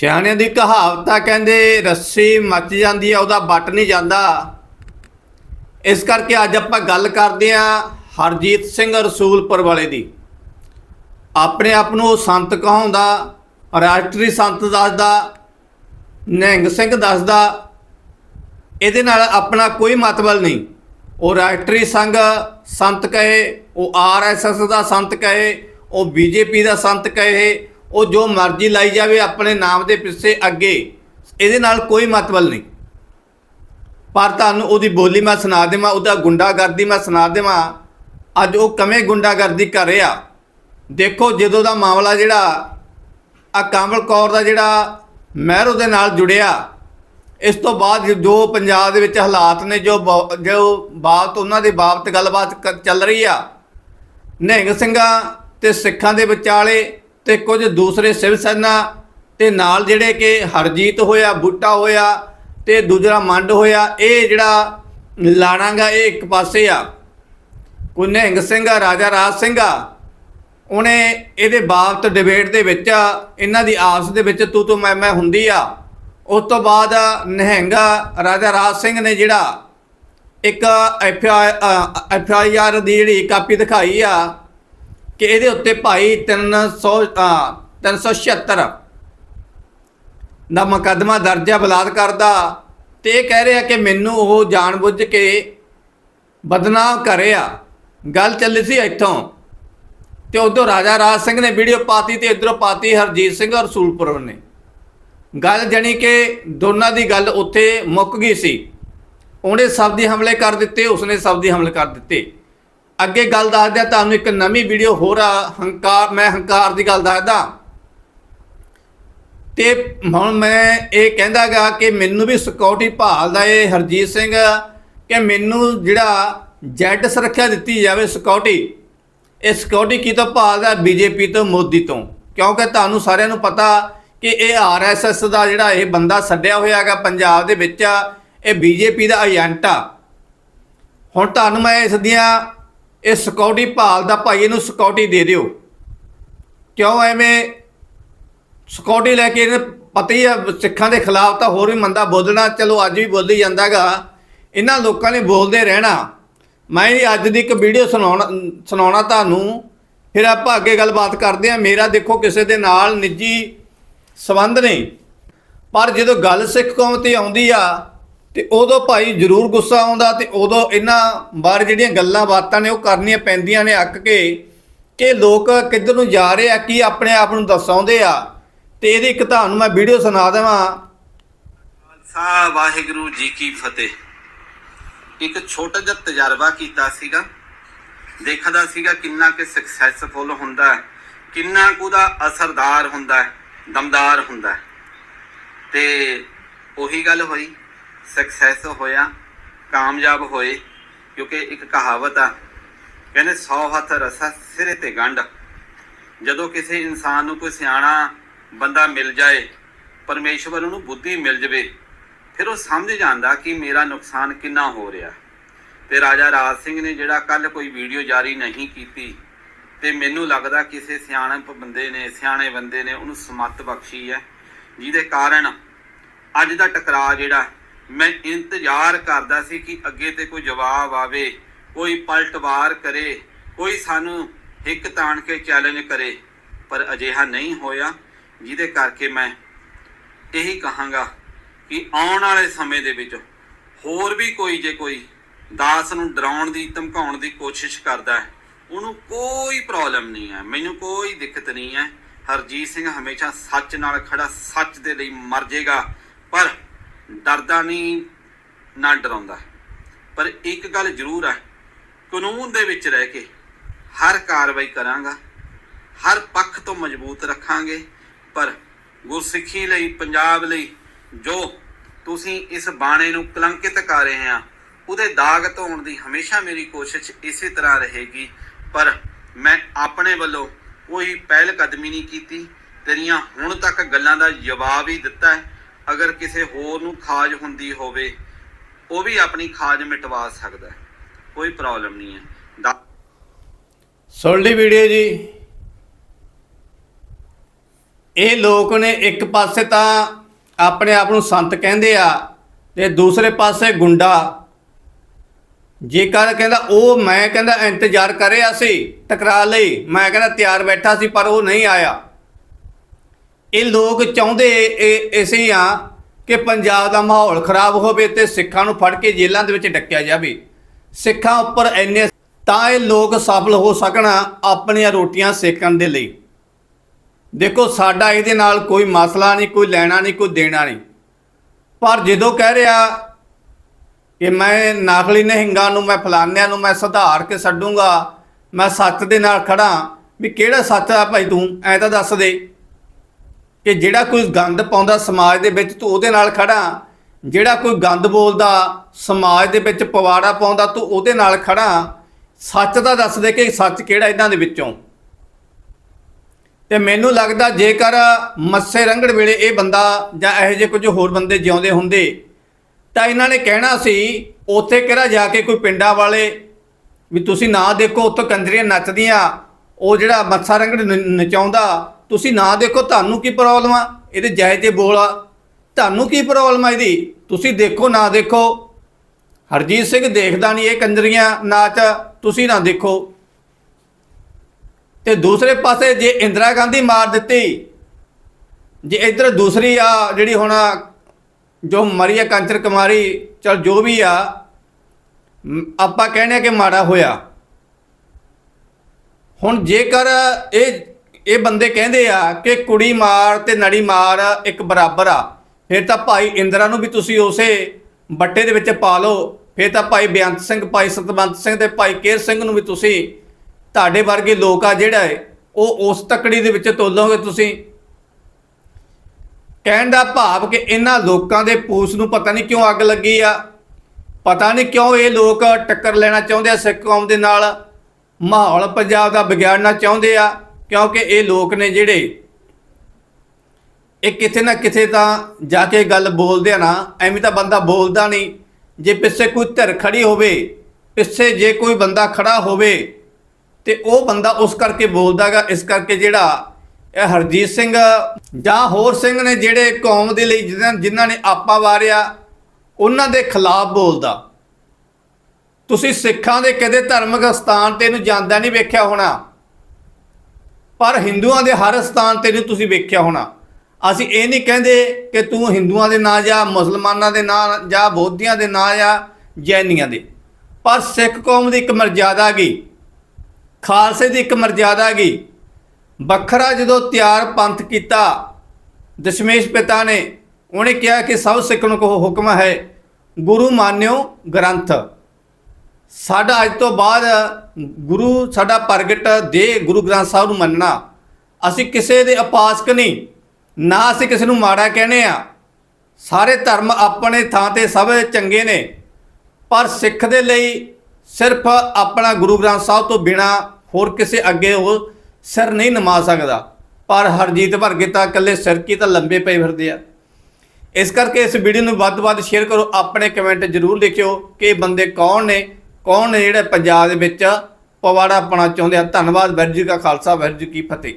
ਸਿਆਣਿਆਂ ਦੀ ਕਹਾਵਤ ਆ ਕਹਿੰਦੇ, ਰੱਸੀ ਮੱਚ ਜਾਂਦੀ ਆ, ਉਹਦਾ ਵੱਟ ਨਹੀਂ ਜਾਂਦਾ। ਇਸ ਕਰਕੇ ਅੱਜ ਆਪਾਂ ਗੱਲ ਕਰਦੇ ਆ ਹਰਜੀਤ ਸਿੰਘ ਰਸੂਲਪੁਰ ਵਾਲੇ ਦੀ। ਆਪਣੇ ਆਪ ਨੂੰ ਉਹ ਸੰਤ ਕਹਾਉਂਦਾ, ਰਾਸ਼ਟਰੀ ਸੰਤ ਦੱਸਦਾ, ਨਿਹੰਗ ਸਿੰਘ ਦੱਸਦਾ, ਇਹਦੇ ਨਾਲ ਆਪਣਾ ਕੋਈ ਮਤਲਬ ਨਹੀਂ। ਉਹ ਰਾਸ਼ਟਰੀ ਸੰਘ ਸੰਤ ਕਹੇ, ਉਹ ਆਰਐਸਐਸ ਦਾ ਸੰਤ ਕਹੇ, ਉਹ ਬੀਜੇਪੀ ਦਾ ਸੰਤ ਕਹੇ ਉਹ ਜੋ ਮਰਜ਼ੀ ਲਾਈ ਜਾਵੇ ਆਪਣੇ ਨਾਮ ਦੇ ਪਿੱਛੇ ਅੱਗੇ, ਇਹਦੇ ਨਾਲ ਕੋਈ ਮਤਲਬ ਨਹੀਂ। ਪਰ ਤੁਹਾਨੂੰ ਉਹਦੀ ਬੋਲੀ ਮੈਂ ਸੁਣਾ ਦੇਵਾਂ, ਉਹਦਾ ਗੁੰਡਾਗਰਦੀ ਮੈਂ ਸੁਣਾ ਦੇਵਾਂ। ਅੱਜ ਉਹ ਕਵੇਂ ਗੁੰਡਾਗਰਦੀ ਕਰ ਰਿਹਾ? ਦੇਖੋ, ਜਦੋਂ ਦਾ ਮਾਮਲਾ ਜਿਹੜਾ, ਆ ਕਮਲ ਕੌਰ ਦਾ ਜਿਹੜਾ ਮਹਿਰੋ ਦੇ ਨਾਲ ਜੁੜਿਆ, ਇਸ ਤੋਂ ਬਾਅਦ ਜੋ ਪੰਜਾਬ ਦੇ ਵਿੱਚ ਹਾਲਾਤ ਨੇ, ਜੋ ਬ- ਜੋ ਬਾਤ ਉਹਨਾਂ ਦੇ ਬਾਬਤ ਗੱਲਬਾਤ ਕ- ਚੱਲ ਰਹੀ ਆ, ਨਿਹੰਗ ਸਿੰਘਾਂ ਤੇ ਸਿੱਖਾਂ ਦੇ ਵਿਚਾਲੇ ਤੇ ਕੁਝ ਦੂਸਰੇ ਸਿਵ ਸੈਨਾ ਤੇ ਨਾਲ ਜਿਹੜੇ ਕਿ ਹਰਜੀਤ ਹੋਇਆ, ਬੁੱਟਾ ਹੋਇਆ ਤੇ ਦੂਜਾ ਮੰਡ ਹੋਇਆ, ਇਹ ਜਿਹੜਾ ਲਾਣਾਗਾ, ਇਹ ਇੱਕ ਪਾਸੇ ਆ। ਕੋਈ ਨਿਹੰਗ ਸਿੰਘ ਆ, ਰਾਜਾ ਰਾਜ ਸਿੰਘ ਆ। ਉਹਨੇ ਇਹਦੇ ਬਾਬਤ ਡਿਬੇਟ ਦੇ ਵਿੱਚ ਇਹਨਾਂ ਦੀ ਆਪਸ ਦੇ ਵਿੱਚ ਤੂੰ ਤੂੰ ਮੈਂ ਮੈਂ ਹੁੰਦੀ ਆ। ਉਸ ਤੋਂ ਬਾਅਦ ਨਿਹੰਗਾ ਰਾਜਾ ਰਾਜ ਸਿੰਘ ਨੇ ਜਿਹੜਾ ਇੱਕ ਐਫ ਐਫ ਆਈ ਆਰ ਦੀ ਜਿਹੜੀ ਕਾਪੀ ਦਿਖਾਈ ਆ ਕਿ ਇਹਦੇ ਉੱਤੇ ਭਾਈ 300 ਅ, 376 ਦਾ ਮੁਕੱਦਮਾ ਦਰਜ ਆ ਬਲਾਤਕਾਰ ਦਾ ਤੇ ਇਹ ਕਹਿ ਰਿਹਾ ਕਿ ਮੈਨੂੰ ਉਹ ਜਾਣਬੁੱਝ ਕੇ ਬਦਨਾਮ ਕਰਿਆ। ਗੱਲ ਚੱਲੀ ਸੀ ਇੱਥੋਂ। ਤੇ ਉਧਰ ਰਾਜਾ ਰਾਜ ਸਿੰਘ ਨੇ ਵੀਡੀਓ ਪਾਤੀ ਤੇ ਇਧਰੋਂ ਪਾਤੀ ਹਰਜੀਤ ਸਿੰਘ ਔਰ ਸੂਲਪੁਰ ਨੇ। ਗੱਲ ਜਣੀ ਕਿ ਦੋਨਾਂ ਦੀ ਗੱਲ ਉੱਥੇ ਮੁੱਕ ਗਈ ਸੀ। ਉਹਨੇ ਸ਼ਬਦੀ ਹਮਲੇ ਕਰ ਦਿੱਤੇ ਉਸਨੇ ਸ਼ਬਦੀ ਹਮਲੇ ਕਰ ਦਿੱਤੇ। ਅੱਗੇ ਗੱਲ ਦੱਸਦਿਆਂ ਤੁਹਾਨੂੰ ਇੱਕ ਨਵੀਂ ਵੀਡੀਓ ਹੋਰ ਆ, ਹੰਕਾਰ, ਮੈਂ ਹੰਕਾਰ ਦੀ ਗੱਲ ਦੱਸਦਾ। ਤੇ ਹੁਣ ਮੈਂ ਇਹ ਕਹਿੰਦਾਗਾ ਕਿ ਮੈਨੂੰ ਵੀ ਸਿਕਿਉਰਿਟੀ ਭਾਲਦਾ ਏ ਹਰਜੀਤ ਸਿੰਘ ਕਿ ਮੈਨੂੰ ਜਿਹੜਾ ਜੈਡ ਸੁਰੱਖਿਆ ਦਿੱਤੀ ਜਾਵੇ ਸਿਕਿਉਰਿਟੀ ਇਹ ਸਿਕਿਉਰਿਟੀ ਕੀ ਤੋਂ ਭਾਲਦਾ? ਬੀਜੇਪੀ ਤੋਂ, ਮੋਦੀ ਤੋਂ। ਕਿਉਂਕਿ ਤੁਹਾਨੂੰ ਸਾਰਿਆਂ ਨੂੰ ਪਤਾ ਕਿ ਇਹ ਆਰਐਸਐਸ ਦਾ ਜਿਹੜਾ ਇਹ ਬੰਦਾ ਛੱਡਿਆ ਹੋਇਆ ਹੈਗਾ ਪੰਜਾਬ ਦੇ ਵਿੱਚ, ਇਹ ਬੀਜੇਪੀ ਦਾ ਏਜੰਟ ਆ। ਹੁਣ ਤੁਹਾਨੂੰ ਮੈਂ ਇਸ ਦੀਆਂ ਇਹ ਸਕੋਰਟੀ ਭਾਲ ਦਾ ਭਾਈ ਇਹਨੂੰ ਸਿਕਿਉਰਿਟੀ ਦੇ ਦਿਓ। ਕਿਉਂ ਐਵੇਂ ਸਿਕਿਉਰਿਟੀ ਲੈ ਕੇ ਇਹਨੇ ਪਤਾ ਹੀ ਆ ਸਿੱਖਾਂ ਦੇ ਖਿਲਾਫ ਤਾਂ ਹੋਰ ਵੀ ਮੰਦਾ ਬੋਲਣਾ, ਚਲੋ ਅੱਜ ਵੀ ਬੋਲੀ ਜਾਂਦਾਗਾ। ਇਹਨਾਂ ਲੋਕਾਂ ਨੇ ਬੋਲਦੇ ਰਹਿਣਾ। ਮੈਂ ਇਹ ਅੱਜ ਦੀ ਇੱਕ ਵੀਡੀਓ ਸੁਣਾਉਣਾ ਸੁਣਾਉਣਾ ਤੁਹਾਨੂੰ। ਫਿਰ ਆਪਾਂ ਅੱਗੇ ਗੱਲਬਾਤ ਕਰਦੇ ਹਾਂ। ਮੇਰਾ ਦੇਖੋ ਕਿਸੇ ਦੇ ਨਾਲ ਨਿੱਜੀ ਸਬੰਧ ਨਹੀਂ। ਪਰ ਜਦੋਂ ਗੱਲ ਸਿੱਖ ਕੌਮ ਤੇ ਆਉਂਦੀ ਆ ਤੇ ਉਦੋਂ ਭਾਈ ਜ਼ਰੂਰ ਗੁੱਸਾ ਆਉਂਦਾ ਤੇ ਉਦੋਂ ਇਹਨਾਂ ਬਾਰੇ ਜਿਹੜੀਆਂ ਗੱਲਾਂ ਬਾਤਾਂ ਨੇ ਉਹ ਕਰਨੀਆਂ ਪੈਂਦੀਆਂ ਨੇ ਅੱਕ ਕੇ ਕਿ ਲੋਕ ਕਿੱਧਰ ਨੂੰ ਜਾ ਰਹੇ ਆ, ਕੀ ਆਪਣੇ ਆਪ ਨੂੰ ਦਰਸਾਉਂਦੇ ਆ। ਤੇ ਇਹਦੀ ਇੱਕ ਤੁਹਾਨੂੰ ਮੈਂ ਵੀਡੀਓ ਸੁਣਾ ਦੇਵਾਂ। ਖਾਲਸਾ ਵਾਹਿਗੁਰੂ ਜੀ ਕੀ ਫਤਿਹ। ਇੱਕ ਛੋਟਾ ਜਿਹਾ ਤਜਰਬਾ ਕੀਤਾ ਸੀਗਾ। ਦੇਖਦਾ ਸੀਗਾ ਕਿੰਨਾ ਕਿ ਸਕਸੈਸਫੁਲ ਹੁੰਦਾ ਹੈ, ਕਿੰਨਾ ਕੁ ਦਾ ਅਸਰਦਾਰ ਹੁੰਦਾ ਹੈ, ਦਮਦਾਰ ਹੁੰਦਾ ਹੈ। ਤੇ ਉਹੀ ਗੱਲ ਹੋਈ। ਸਕਸੈਸ ਹੋਇਆ, ਕਾਮਯਾਬ ਹੋਏ, ਕਿਉਂਕਿ ਇੱਕ ਕਹਾਵਤ ਆ, ਕਹਿੰਦੇ 100 ਹੱਥ ਰਸਾ ਸਿਰੇ ਤੇ ਗੰਢ। ਜਦੋਂ ਕਿਸੇ ਇਨਸਾਨ ਨੂੰ ਕੋਈ ਸਿਆਣਾ ਬੰਦਾ ਮਿਲ ਜਾਏ, ਪਰਮੇਸ਼ਵਰ ਨੂੰ ਬੁੱਧੀ ਮਿਲ ਜਵੇ, ਫਿਰ ਉਹ ਸਮਝ ਜਾਂਦਾ ਕਿ ਮੇਰਾ ਨੁਕਸਾਨ ਕਿੰਨਾ ਹੋ ਰਿਹਾ। ਤੇ ਰਾਜਾ ਰਾਜ ਸਿੰਘ ਨੇ ਜਿਹੜਾ ਕੱਲ ਕੋਈ ਵੀਡੀਓ ਜਾਰੀ ਨਹੀਂ ਕੀਤੀ, ਤੇ ਮੈਨੂੰ ਲੱਗਦਾ ਕਿਸੇ ਸਿਆਣੇ ਬੰਦੇ ਨੇ, ਸਿਆਣੇ ਬੰਦੇ ਨੇ ਉਹਨੂੰ ਸਮੱਤ ਬਖਸ਼ੀ ਹੈ। ਜਿਹਦੇ ਕਾਰਨ ਅੱਜ ਦਾ ਟਕਰਾਅ ਜਿਹੜਾ ਮੈਂ ਇੰਤਜ਼ਾਰ ਕਰਦਾ ਸੀ ਕਿ ਅੱਗੇ ਤੇ ਕੋਈ ਜਵਾਬ ਆਵੇ, ਕੋਈ ਪਲਟਵਾਰ ਕਰੇ, ਕੋਈ ਸਾਨੂੰ ਹਿੱਕ ਤਾਣ ਕੇ ਚੈਲੰਜ ਕਰੇ। ਪਰ ਅਜਿਹਾ ਨਹੀਂ ਹੋਇਆ, ਜਿਹਦੇ ਕਰਕੇ ਮੈਂ ਇਹੀ ਕਹਾਂਗਾ ਕਿ ਆਉਣ ਵਾਲੇ ਸਮੇਂ ਦੇ ਵਿੱਚ ਹੋਰ ਵੀ ਕੋਈ ਜੇ ਕੋਈ ਦਾਸ ਨੂੰ ਡਰਾਉਣ ਦੀ, ਧਮਕਾਉਣ ਦੀ ਕੋਸ਼ਿਸ਼ ਕਰਦਾ ਹੈ, ਉਹਨੂੰ ਕੋਈ ਪ੍ਰੋਬਲਮ ਨਹੀਂ ਹੈ, ਮੈਨੂੰ ਕੋਈ ਦਿੱਕਤ ਨਹੀਂ ਹੈ। ਹਰਜੀਤ ਸਿੰਘ ਹਮੇਸ਼ਾ ਸੱਚ ਨਾਲ ਖੜਾ, ਸੱਚ ਦੇ ਲਈ ਮਰ ਜਾਏਗਾ ਪਰ ਡਰਦਾ ਨਹੀਂ, ਨਾ ਡਰਾਉਂਦਾ। ਪਰ ਇੱਕ ਗੱਲ ਜ਼ਰੂਰ ਹੈ ਕਾਨੂੰਨ ਦੇ ਵਿੱਚ ਰਹਿ ਕੇ ਹਰ ਕਾਰਵਾਈ ਕਰਾਂਗਾ, ਹਰ ਪੱਖ ਤੋਂ ਮਜ਼ਬੂਤ ਰੱਖਾਂਗੇ, ਪਰ ਗੁਰਸਿੱਖੀ ਲਈ, ਪੰਜਾਬ ਲਈ ਜੋ ਤੁਸੀਂ ਇਸ ਬਾਣੇ ਨੂੰ ਕਲੰਕਿਤ ਕਰ ਰਹੇ ਆ, ਉਹਦੇ ਦਾਗ ਧੋਣ ਦੀ ਹਮੇਸ਼ਾ ਮੇਰੀ ਕੋਸ਼ਿਸ਼ ਇਸੇ ਤਰ੍ਹਾਂ ਰਹੇਗੀ। ਪਰ ਮੈਂ ਆਪਣੇ ਵੱਲੋਂ ਕੋਈ ਪਹਿਲ ਕਦਮੀ ਨਹੀਂ ਕੀਤੀ, ਤੇਰੀਆਂ ਹੁਣ ਤੱਕ ਗੱਲਾਂ ਦਾ ਜਵਾਬ ਹੀ ਦਿੱਤਾ ਹੈ। ਅਗਰ ਕਿਸੇ ਹੋਰ ਨੂੰ ਖਾਜ ਹੁੰਦੀ ਹੋਵੇ, ਉਹ ਵੀ ਆਪਣੀ ਖਾਜ ਮਿਟਵਾ ਸਕਦਾ ਹੈ। ਕੋਈ ਪ੍ਰੋਬਲਮ ਨਹੀਂ ਹੈ। ਸੁਣ ਲਈ ਵੀਡੀਓ ਜੀ। ਇਹ ਲੋਕ ਨੇ ਇੱਕ ਪਾਸੇ ਤਾਂ ਆਪਣੇ ਆਪ ਨੂੰ ਸੰਤ ਕਹਿੰਦੇ ਆ ਤੇ ਦੂਸਰੇ ਪਾਸੇ ਗੁੰਡਾ। ਜੇਕਰ ਕਹਿੰਦਾ, ਉਹ ਮੈਂ ਕਹਿੰਦਾ ਇੰਤਜ਼ਾਰ ਕਰ ਰਿਹਾ ਸੀ ਟਕਰਾ ਲਈ, ਮੈਂ ਕਹਿੰਦਾ ਤਿਆਰ ਬੈਠਾ ਸੀ ਪਰ ਉਹ ਨਹੀਂ ਆਇਆ। ਇਹ ਲੋਕ ਚਾਹੁੰਦੇ ਇਹ ਇਸੇ ਆ ਕਿ ਪੰਜਾਬ ਦਾ ਮਾਹੌਲ ਖਰਾਬ ਹੋਵੇ ਤੇ ਸਿੱਖਾਂ ਨੂੰ ਫੜ ਕੇ ਜੇਲ੍ਹਾਂ ਦੇ ਵਿੱਚ ਡੱਕਿਆ ਜਾਵੇ। ਸਿੱਖਾਂ ਉੱਪਰ ਐਨੇ ਤਾਂ ਇਹ ਲੋਕ ਸਫਲ ਹੋ ਸਕਣ ਆਪਣੀਆਂ ਰੋਟੀਆਂ ਸੇਕਣ ਦੇ ਲਈ। ਦੇਖੋ, ਸਾਡਾ ਇਹਦੇ ਨਾਲ ਕੋਈ ਮਸਲਾ ਨਹੀਂ, ਕੋਈ ਲੈਣਾ ਨਹੀਂ, ਕੋਈ ਦੇਣਾ ਨਹੀਂ। ਪਰ ਜਦੋਂ ਕਹਿ ਰਿਹਾ ਕਿ ਮੈਂ ਨਾਖਲੀ ਨਹਿੰਗਾ ਨੂੰ, ਮੈਂ ਫਲਾਨਿਆਂ ਨੂੰ ਮੈਂ ਸੁਧਾਰ ਕੇ ਛੱਡੂੰਗਾ, ਮੈਂ ਸੱਚ ਦੇ ਨਾਲ ਖੜਾ ਵੀ ਕਿਹੜਾ ਸੱਚ ਆ ਭਾਈ ਤੂੰ? ਐ ਤਾਂ ਦੱਸ ਦੇ। ਕਿ ਜਿਹੜਾ ਕੋਈ ਗੰਦ ਪਾਉਂਦਾ ਸਮਾਜ ਦੇ ਵਿੱਚ, ਤੂੰ ਉਹਦੇ ਨਾਲ ਖੜਾ। ਜਿਹੜਾ ਕੋਈ ਗੰਦ ਬੋਲਦਾ, ਸਮਾਜ ਦੇ ਵਿੱਚ ਪਵਾੜਾ ਪਾਉਂਦਾ, ਤੂੰ ਉਹਦੇ ਨਾਲ ਖੜਾ। ਸੱਚ ਦਾ ਦੱਸ ਦੇ ਕਿ ਸੱਚ ਕਿਹੜਾ ਇਹਨਾਂ ਦੇ ਵਿੱਚੋਂ? ਤੇ ਮੈਨੂੰ ਲੱਗਦਾ ਜੇਕਰ ਮੱਸੇ ਰੰਗੜ ਵੇਲੇ ਇਹ ਬੰਦਾ ਜਾਂ ਇਹੋ ਜਿਹੇ ਕੁਝ ਹੋਰ ਬੰਦੇ ਜਿਉਂਦੇ ਹੁੰਦੇ, ਤਾਂ ਇਹਨਾਂ ਨੇ ਕਹਿਣਾ ਸੀ, ਉੱਥੇ ਕਿਹੜਾ ਜਾ ਕੇ ਕੋਈ ਪਿੰਡਾਂ ਵਾਲੇ ਵੀ ਤੁਸੀਂ ਨਾ ਦੇਖੋ, ਉੱਥੇ ਕੰਜਰੀਆਂ ਨੱਚਦੀਆਂ, ਉਹ ਜਿਹੜਾ ਮੱਸਾ ਰੰਗੜ ਨ- ਨਚਾਉਂਦਾ ਤੁਸੀਂ ਨਾ ਦੇਖੋ ਤੁਹਾਨੂੰ ਕੀ ਪ੍ਰੋਬਲਮ ਆ? ਇਹਦੇ ਜਾਇਜ਼ ਤੇ ਬੋਲ ਆ। ਤੁਹਾਨੂੰ ਕੀ ਪ੍ਰੋਬਲਮ ਆ ਇਹਦੀ? ਤੁਸੀਂ ਦੇਖੋ, ਨਾ ਦੇਖੋ। ਹਰਜੀਤ ਸਿੰਘ ਦੇਖਦਾ ਨਹੀਂ ਇਹ ਕੰਜਰੀਆਂ ਨਾਚ, ਤੁਸੀਂ ਨਾ ਦੇਖੋ। ਤੇ ਦੂਸਰੇ ਪਾਸੇ ਜੇ ਇੰਦਰਾ ਗਾਂਧੀ ਮਾਰ ਦਿੱਤੀ, ਜੇ ਇਧਰ ਦੂਸਰੀ ਆ ਜਿਹੜੀ ਹੁਣ ਜੋ ਮਰੀ ਆ ਕੰਚਰ ਕੁਮਾਰੀ, ਚਲ ਜੋ ਵੀ ਆ ਆਪਾਂ ਕਹਿੰਦੇ ਆ ਕਿ ਮਾੜਾ ਹੋਇਆ। ਹੁਣ ਜੇਕਰ ਇਹ ਇਹ ਬੰਦੇ ਕਹਿੰਦੇ ਆ ਕਿ ਕੁੜੀ ਮਾਰ ਤੇ ਨੜੀ ਮਾਰ ਇੱਕ ਬਰਾਬਰ ਆ। ਫਿਰ ਤਾਂ ਭਾਈ ਇੰਦਰਾ ਨੂੰ ਵੀ ਤੁਸੀਂ ਉਸੇ ਬੱਟੇ ਦੇ ਵਿੱਚ ਪਾ ਲਓ। ਫਿਰ ਤਾਂ ਭਾਈ ਬੇਅੰਤ ਸਿੰਘ, ਭਾਈ ਸਤਵੰਤ ਸਿੰਘ ਤੇ ਭਾਈ ਕੇਰ ਸਿੰਘ ਨੂੰ ਵੀ ਤੁਸੀਂ ਤੁਹਾਡੇ ਵਰਗੇ ਲੋਕ ਆ ਜਿਹੜਾ ਹੈ ਉਹ ਉਸ ਤਕੜੀ ਦੇ ਵਿੱਚ ਤੋਲੋਗੇ ਤੁਸੀਂ। ਕਹਿਣ ਦਾ ਭਾਵ ਕਿ ਇਹਨਾਂ ਲੋਕਾਂ ਦੇ ਪੂਸ ਨੂੰ ਪਤਾ ਨਹੀਂ ਕਿਉਂ ਅੱਗ ਲੱਗੀ ਆ। ਪਤਾ ਨਹੀਂ ਕਿਉਂ ਇਹ ਲੋਕ ਟੱਕਰ ਲੈਣਾ ਚਾਹੁੰਦੇ ਆ ਸਿੱਖ ਕੌਮ ਦੇ ਨਾਲ। ਮਾਹੌਲ ਪੰਜਾਬ ਦਾ ਵਿਗਾੜਨਾ ਚਾਹੁੰਦੇ ਆ। ਕਿਉਂਕਿ ਇਹ ਲੋਕ ਨੇ ਜਿਹੜੇ ਇਹ ਕਿਤੇ ਨਾ ਕਿਤੇ ਤਾਂ ਜਾ ਕੇ ਗੱਲ ਬੋਲਦੇ ਆ ਨਾ, ਐਵੇਂ ਤਾਂ ਬੰਦਾ ਬੋਲਦਾ ਨਹੀਂ। ਜੇ ਪਿੱਛੇ ਕੋਈ ਧਿਰ ਖੜੀ ਹੋਵੇ, ਪਿੱਛੇ ਜੇ ਕੋਈ ਬੰਦਾ ਖੜਾ ਹੋਵੇ, ਤੇ ਉਹ ਬੰਦਾ ਉਸ ਕਰਕੇ ਬੋਲਦਾਗਾ, ਇਸ ਕਰਕੇ ਜਿਹੜਾ ਇਹ ਹਰਜੀਤ ਸਿੰਘ ਜਾਂ ਹੋਰ ਸਿੰਘ ਨੇ ਜਿਹੜੇ ਕੌਮ ਦੇ ਲਈ ਜਿਨ੍ਹਾਂ ਜਿਨ੍ਹਾਂ ਨੇ ਆਪਾ ਵਾਰਿਆ, ਉਹਨਾਂ ਦੇ ਖਿਲਾਫ ਬੋਲਦਾ। ਤੁਸੀਂ ਸਿੱਖਾਂ ਦੇ ਕਦੇ ਧਾਰਮਿਕ ਸਥਾਨ ਤੇ ਇਹਨੂੰ ਜਾਂਦਾ ਨਹੀਂ ਵੇਖਿਆ ਹੋਣਾ। ਪਰ ਹਿੰਦੂਆਂ ਦੇ ਹਰ ਸਥਾਨ ਤੇ ਨਹੀਂ ਤੁਸੀਂ ਵੇਖਿਆ ਹੋਣਾ। ਅਸੀਂ ਇਹ ਨਹੀਂ ਕਹਿੰਦੇ ਕਿ ਤੂੰ ਹਿੰਦੂਆਂ ਦੇ ਨਾਂ ਜਾਂ, ਮੁਸਲਮਾਨਾਂ ਦੇ ਨਾਂ ਜਾਂ, ਬੋਧੀਆਂ ਦੇ ਨਾਂ ਜਾਂ, ਜੈਨੀਆਂ ਦੇ। ਪਰ ਸਿੱਖ ਕੌਮ ਦੀ ਇੱਕ ਮਰਜ਼ਾਦਾ ਗਈ। ਖਾਲਸੇ ਦੀ ਇੱਕ ਮਰਜ਼ਾਦਾ ਗਈ। ਵੱਖਰਾ ਜਦੋਂ ਤਿਆਰ ਪੰਥ ਕੀਤਾ, ਦਸ਼ਮੇਸ਼ ਪਿਤਾ ਨੇ, ਉਹਨੇ ਕਿਹਾ ਕਿ ਸਭ ਸਿੱਖ ਨੂੰ ਕੋ ਹੁਕਮ ਹੈ, ਗੁਰੂ ਮਾਨਿਓ ਗ੍ਰੰਥ। ਸਾਡਾ ਅੱਜ ਤੋਂ ਬਾਅਦ ਗੁਰੂ ਸਾਡਾ ਪ੍ਰਗਟ ਦੇ ਗੁਰੂ ਗ੍ਰੰਥ ਸਾਹਿਬ ਨੂੰ ਮੰਨਣਾ, ਅਸੀਂ ਕਿਸੇ ਦੇ ਉਪਾਸਕ ਨਹੀਂ, ਨਾ ਅਸੀਂ ਕਿਸੇ ਨੂੰ ਮਾੜਾ ਕਹਿੰਦੇ ਆ ਸਾਰੇ ਧਰਮ ਆਪਣੇ ਥਾਂ ਤੇ ਸਭ ਚੰਗੇ ਨੇ, ਪਰ ਸਿੱਖ ਦੇ ਲਈ ਸਿਰਫ ਆਪਣਾ ਗੁਰੂ ਗ੍ਰੰਥ ਸਾਹਿਬ ਤੋਂ ਬਿਨਾ ਹੋਰ ਕਿਸੇ ਅੱਗੇ ਉਹ ਸਿਰ ਨਹੀਂ ਨਮਾ ਸਕਦਾ। ਪਰ ਹਰਜੀਤ ਵਰਗੇ ਤਾਂ ਇਕੱਲੇ ਸਿਰ ਕੀ ਤਾਂ ਲੰਬੇ ਪਏ ਫਿਰਦੇ ਆ। ਇਸ ਕਰਕੇ ਇਸ ਵੀਡੀਓ ਨੂੰ ਵੱਧ ਤੋਂ ਵੱਧ ਸ਼ੇਅਰ ਕਰੋ, ਆਪਣੇ ਕਮੈਂਟ ਜ਼ਰੂਰ ਲਿਖਿਓ ਕਿ ਇਹ ਬੰਦੇ ਕੌਣ ਨੇ ਕੌਣ ਨੇ ਜਿਹੜੇ ਪੰਜਾਬ ਦੇ ਵਿੱਚ ਪਵਾੜਾ ਪਾਉਣਾ ਚਾਹੁੰਦੇ ਆ? ਧੰਨਵਾਦ ਵੈਰ ਜੀ ਕਾ ਖਾਲਸਾ ਵੈਰ ਜੀ ਕੀ ਫਤਿਹ।